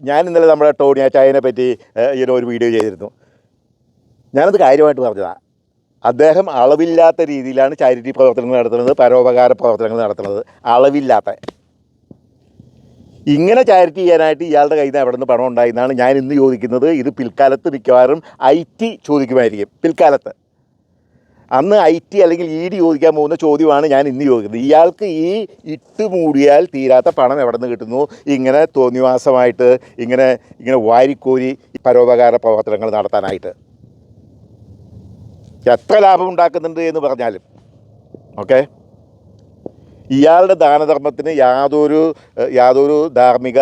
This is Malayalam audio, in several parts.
ഞാൻ ഇന്നലെ നമ്മുടെ ടോണി ചായനെ പറ്റി ഇങ്ങനെ ഒരു വീഡിയോ ചെയ്തിരുന്നു. ഞാനത് കാര്യമായിട്ട് പറഞ്ഞതാണ് അദ്ദേഹം അളവില്ലാത്ത രീതിയിലാണ് ചാരിറ്റി പ്രവർത്തനങ്ങൾ നടത്തുന്നത് പരോപകാര പ്രവർത്തനങ്ങൾ നടത്തുന്നത്. അളവില്ലാത്ത. ഇങ്ങനെ ചാരിറ്റി ചെയ്യാനായിട്ട് ഇയാളുടെ കയ്യിൽ നിന്ന് എവിടെ നിന്ന് പണം ഉണ്ടായിരുന്നാണ് ഞാൻ ഇന്ന് ചോദിക്കുന്നത്. ഇത് പിൽക്കാലത്ത് മിക്കവാറും ഐ ടി ചോദിക്കുമായിരിക്കും. പിൽക്കാലത്ത്. അന്ന് ഐ ടി അല്ലെങ്കിൽ ഇ ഡി ചോദിക്കാൻ പോകുന്ന ചോദ്യമാണ് ഞാൻ ഇന്ന് ചോദിക്കുന്നത്. ഇയാൾക്ക് ഈ ഇട്ട് മൂടിയാൽ തീരാത്ത പണം എവിടെ നിന്ന് കിട്ടുന്നു? ഇങ്ങനെ തോന്നിവാസമായിട്ട് ഇങ്ങനെ ഇങ്ങനെ വാരിക്കോരി പരോപകാര പ്രവർത്തനങ്ങൾ നടത്താനായിട്ട്. എത്ര ലാഭം ഉണ്ടാക്കുന്നുണ്ട് എന്ന് പറഞ്ഞാലും. ഓക്കെ? ഇയാളുടെ ദാനധർമ്മത്തിന് യാതൊരു യാതൊരു ധാർമ്മിക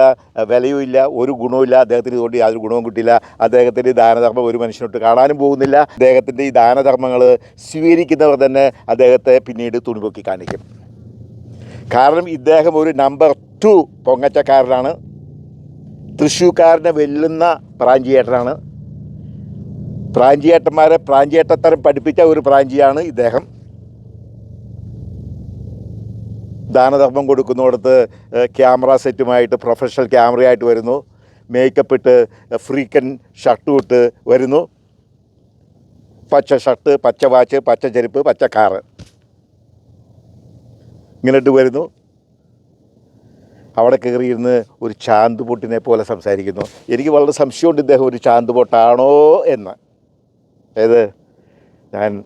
വിലയും ഇല്ല ഒരു ഗുണവുമില്ല അദ്ദേഹത്തിന് ഇതുകൊണ്ട് യാതൊരു ഗുണവും കിട്ടില്ല അദ്ദേഹത്തിന്റെ ദാനധർമ്മം ഒരു മനുഷ്യനൊട്ട് കാണാനും പോകുന്നില്ല. അദ്ദേഹത്തിന്റെ ഈ ദാനധർമ്മങ്ങൾ സ്വീകരിക്കുന്നവർ തന്നെ അദ്ദേഹത്തെ പിന്നീട് തുണിപൊക്കി കാണിക്കും കാരണം ഇദ്ദേഹം ഒരു നമ്പർ ടു പൊങ്ങച്ചക്കാരനാണ്. തൃശ്ശൂക്കാരനെ വെല്ലുന്ന പ്രാഞ്ചിയേട്ടനാണ്. പ്രാഞ്ചിയേട്ടന്മാരെ പ്രാഞ്ചിയേട്ടത്തരം പഠിപ്പിച്ച ഒരു പ്രാഞ്ചിയാണ് ഇദ്ദേഹം. ദാനധർമ്മം കൊടുക്കുന്നിടത്ത് ക്യാമറ സെറ്റുമായിട്ട് പ്രൊഫഷണൽ ക്യാമറയായിട്ട് വരുന്നു. മേക്കപ്പ് ഇട്ട് ഫ്രീക്കൻ ഷർട്ടും ഇട്ട് വരുന്നു. പച്ച ഷർട്ട് പച്ച വാച്ച് പച്ച ചെരുപ്പ് പച്ച കാറ് ഇങ്ങനെ ഇട്ട് വരുന്നു. അവിടെ കയറിയിരുന്ന് ഒരു ചാന്ത് പൊട്ടിനെ പോലെ സംസാരിക്കുന്നു. എനിക്ക് വളരെ സംശയമുണ്ട് ഇദ്ദേഹം ഒരു ചാന്ത് പൊട്ടാണോ എന്ന്. ഏത്? ഞാൻ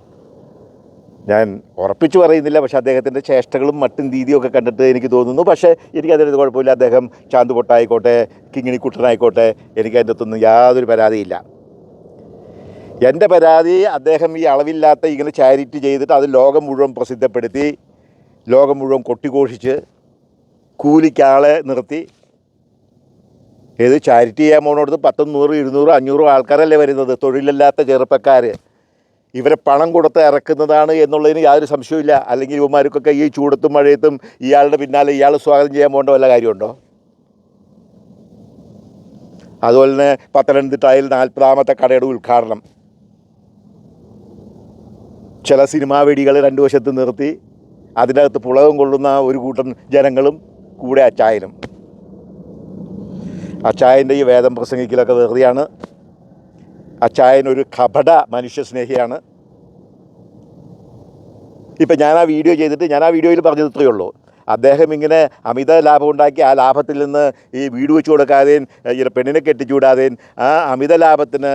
ഞാൻ ഉറപ്പിച്ചു പറയുന്നില്ല പക്ഷെ അദ്ദേഹത്തിന്റെ ചേഷ്ടകളും മട്ടും രീതിയും ഒക്കെ കണ്ടിട്ട് എനിക്ക് തോന്നുന്നു. പക്ഷേ എനിക്ക് അതിന്റെ കുഴപ്പമില്ല. അദ്ദേഹം ചാന്ത് പൊട്ടായിക്കോട്ടെ കിങ്ങിണിക്കുട്ടനായിക്കോട്ടെ എനിക്ക് അതിന്റെ അകത്തൊന്നും യാതൊരു പരാതിയില്ല. എന്റെ പരാതി അദ്ദേഹം ഈ അളവില്ലാത്ത ഇങ്ങനെ ചാരിറ്റി ചെയ്തിട്ട് അത് ലോകം മുഴുവൻ പ്രസിദ്ധപ്പെടുത്തി ലോകം മുഴുവൻ കൊട്ടിഘോഷിച്ച് കൂലിക്കാളെ നിർത്തി. ഏത് ചാരിറ്റി ചെയ്യാൻ പോണോടത്ത് പത്തും നൂറ് ഇരുന്നൂറ് അഞ്ഞൂറ് ആൾക്കാരല്ലേ വരുന്നത്? തൊഴിലില്ലാത്ത ചെറുപ്പക്കാർ ഇവരെ പണം കൊടുത്ത് ഇറക്കുന്നതാണ് എന്നുള്ളതിന് യാതൊരു സംശയമില്ല അല്ലെങ്കിൽ ഇവന്മാർക്കൊക്കെ ഈ ചൂടത്തും മഴയത്തും ഇയാളുടെ പിന്നാലെ ഇയാൾ സ്വാഗതം ചെയ്യാൻ പോകേണ്ട വല്ല കാര്യമുണ്ടോ? അതുപോലെ തന്നെ പത്തനംതിട്ടയിൽ നാൽപ്പതാമത്തെ കടയുടെ ഉദ്ഘാടനം. ചില സിനിമാ വെടികൾ രണ്ടു വശത്ത് നിർത്തി അതിനകത്ത് പുളകം കൊള്ളുന്ന ഒരു കൂട്ടം ജനങ്ങളും കൂടെ അച്ചായനും. അച്ചായന്റെ ഈ വേദം പ്രസംഗിക്കലൊക്കെ വെറുതെയാണ്. അച്ചായൻ ഒരു കപട മനുഷ്യസ്നേഹിയാണ്. ഇപ്പം ഞാൻ ആ വീഡിയോ ചെയ്തിട്ട് ഞാൻ ആ വീഡിയോയിൽ പറഞ്ഞത് ഇത്രയേ ഉള്ളൂ. അദ്ദേഹം ഇങ്ങനെ അമിത ലാഭം ഉണ്ടാക്കി ആ ലാഭത്തിൽ നിന്ന് ഈ വീട് വെച്ച് കൊടുക്കാതെയും പെണ്ണിനെ കെട്ടിച്ചൂടാതെയും ആ അമിത ലാഭത്തിന്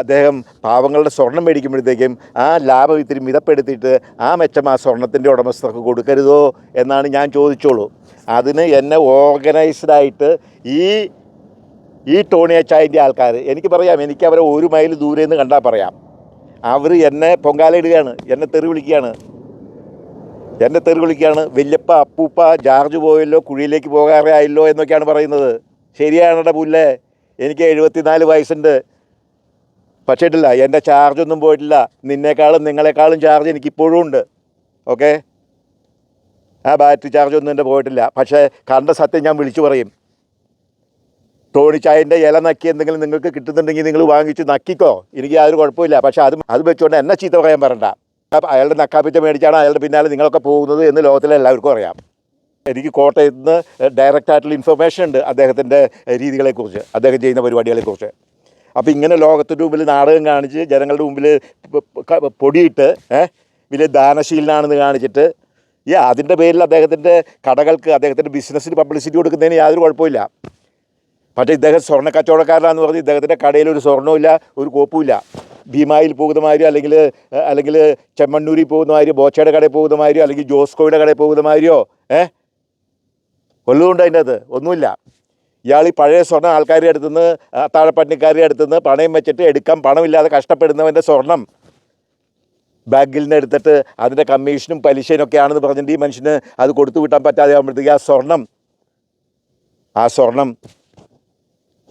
അദ്ദേഹം പാവങ്ങളുടെ സ്വർണം മേടിക്കുമ്പോഴത്തേക്കും ആ ലാഭം ഇത്തിരി മിതപ്പെടുത്തിയിട്ട് ആ മെച്ചം ആ സ്വർണത്തിന്റെ ഉടമസ്ഥർക്ക് കൊടുക്കരുതോ എന്നാണ് ഞാൻ ചോദിച്ചോളൂ. അതിന് എന്നെ ഓർഗനൈസ്ഡായിട്ട് ഈ ഈ ടോണി അച്ചായന്റെ ആൾക്കാർ എനിക്ക് പറയാം എനിക്ക് അവരെ ഒരു മൈൽ ദൂരെ നിന്ന് കണ്ടാൽ പറയാം. അവർ എന്നെ പൊങ്കാലയിടുകയാണ് എന്നെ തെറി വിളിക്കുകയാണ്. എന്നെ തെറി വിളിക്കുകയാണ് വല്യപ്പ അപ്പൂപ്പ ജാർജ് പോയല്ലോ കുഴിയിലേക്ക് പോകാറേ ആയല്ലോ എന്നൊക്കെയാണ് പറയുന്നത്. ശരിയാണെടാ പുല്ലേ? എനിക്ക് എഴുപത്തിനാല് വയസ്സുണ്ട്. പക്ഷേ ഇട്ടില്ല എന്റെ ചാർജൊന്നും പോയിട്ടില്ല. നിന്നേക്കാളും നിങ്ങളെക്കാളും ചാർജ് എനിക്കിപ്പോഴും ഉണ്ട്. ഓക്കെ? ആ ബാറ്ററി ചാർജൊന്നും എന്റെ പോയിട്ടില്ല. പക്ഷേ കണ്ട സത്യം ഞാൻ വിളിച്ചു പറയും. ടോണിച്ചായന്റെ ഇല നക്കി എന്തെങ്കിലും നിങ്ങൾക്ക് കിട്ടുന്നുണ്ടെങ്കിൽ നിങ്ങൾ വാങ്ങിച്ച് നക്കിക്കോ. എനിക്ക് യാതൊരു കുഴപ്പമില്ല പക്ഷേ അത് അത് വെച്ചുകൊണ്ട് എന്നെ ചീത്ത പറയാൻ പറയണ്ട അയാളുടെ നക്കാപ്പിച്ച മേടിച്ചാണ് അയാളുടെ പിന്നാലെ നിങ്ങളൊക്കെ പോകുന്നത് എന്ന് ലോകത്തിലെ എല്ലാവർക്കും അറിയാം. എനിക്ക് കോട്ടയത്ത് നിന്ന് ഡയറക്റ്റ് ആയിട്ടുള്ള ഇൻഫർമേഷൻ ഉണ്ട് അദ്ദേഹത്തിന്റെ രീതികളെക്കുറിച്ച് അദ്ദേഹം ചെയ്യുന്ന പരിപാടികളെക്കുറിച്ച്. അപ്പോൾ ഇങ്ങനെ ലോകത്തിന്റെ മുമ്പിൽ നാടകം കാണിച്ച് ജനങ്ങളുടെ മുമ്പിൽ പൊടിയിട്ട് വലിയ ദാനശീലനാണെന്ന് കാണിച്ചിട്ട് ഈ അതിന്റെ പേരിൽ അദ്ദേഹത്തിന്റെ കടകൾക്ക് അദ്ദേഹത്തിന്റെ ബിസിനസ്സിന് പബ്ലിസിറ്റി കൊടുക്കുന്നതിന് യാതൊരു കുഴപ്പമില്ല പക്ഷേ ഇദ്ദേഹം സ്വർണ കച്ചവടക്കാരനാണെന്ന് പറഞ്ഞ് ഇദ്ദേഹത്തിന്റെ കടയിൽ ഒരു സ്വർണമില്ല ഒരു കോപ്പുമില്ല. ഭീമായിൽ പോകുന്ന മാതിരി അല്ലെങ്കിൽ അല്ലെങ്കിൽ ചെമ്മണ്ണൂരിൽ പോകുന്ന മാതിരി ബോച്ചയുടെ കടയിൽ പോകുന്ന മാതിരിയോ അല്ലെങ്കിൽ ജോസ്കോയുടെ കടയിൽ പോകുന്ന മാതിരിയോ ഏ? കൊല്ലുന്നുണ്ട് അതിന്റെ അത് ഒന്നുമില്ല. ഇയാൾ ഈ പഴയ സ്വർണം ആൾക്കാരുടെ അടുത്ത് നിന്ന് താഴെപ്പണ്ണിക്കാരുടെ അടുത്ത് നിന്ന് പണയം വെച്ചിട്ട് എടുക്കാൻ പണമില്ലാതെ കഷ്ടപ്പെടുന്നവന്റെ സ്വർണം ബാങ്കിൽ നിന്ന് എടുത്തിട്ട് അതിന്റെ കമ്മീഷനും പലിശയും ഒക്കെ ആണെന്ന് പറഞ്ഞിട്ട് ഈ മനുഷ്യന് അത് കൊടുത്തു വിട്ടാൻ പറ്റാതെ ആകുമ്പോഴത്തേക്ക് ആ സ്വർണം ആ സ്വർണം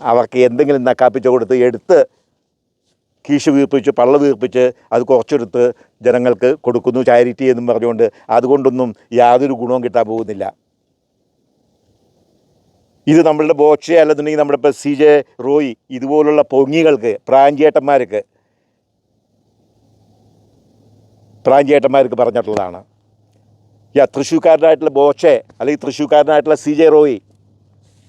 അവർക്ക് എന്തെങ്കിലും നക്കാപ്പിച്ച് കൊടുത്ത് എടുത്ത് കീശ് വീർപ്പിച്ച് പള്ള വീർപ്പിച്ച് അത് കുറച്ചെടുത്ത് ജനങ്ങൾക്ക് കൊടുക്കുന്നു. ചാരിറ്റി എന്നും പറഞ്ഞുകൊണ്ട് അതുകൊണ്ടൊന്നും യാതൊരു ഗുണവും കിട്ടാൻ പോകുന്നില്ല. ഇത് നമ്മളുടെ ബോച്ചെ അല്ലെന്നുണ്ടെങ്കിൽ നമ്മുടെ ഇപ്പോൾ സി ജെ റോയി ഇതുപോലുള്ള പൊങ്ങികൾക്ക് പ്രാഞ്ചേട്ടന്മാർക്ക് പ്രാഞ്ചേട്ടന്മാർക്ക് പറഞ്ഞിട്ടുള്ളതാണ്. യാ തൃശ്ശൂക്കാരനായിട്ടുള്ള ബോച്ചെ അല്ലെങ്കിൽ തൃശ്ശൂക്കാരനായിട്ടുള്ള സി ജെ റോയി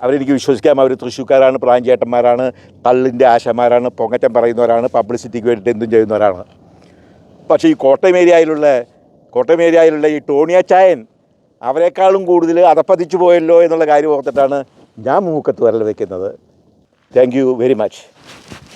അവരെനിക്ക് വിശ്വസിക്കാം. അവർ തൃശ്ശൂക്കാരാണ് പ്രാഞ്ചേട്ടന്മാരാണ് കള്ളിന്റെ ആശമാരാണ് പൊങ്ങച്ചം പറയുന്നവരാണ് പബ്ലിസിറ്റിക്ക് വേണ്ടിയിട്ട് എന്തും ചെയ്യുന്നവരാണ്. പക്ഷേ ഈ കോട്ടയം ഏരിയയിലുള്ള കോട്ടയം ഏരിയയിലുള്ള ഈ ടോണിയ ചായൻ അവരെക്കാളും കൂടുതൽ അതപ്പതിച്ചു പോയല്ലോ എന്നുള്ള കാര്യം ഓർത്തിട്ടാണ് ഞാൻ മൂക്കത്ത് വരൽ വയ്ക്കുന്നത്. Thank you very much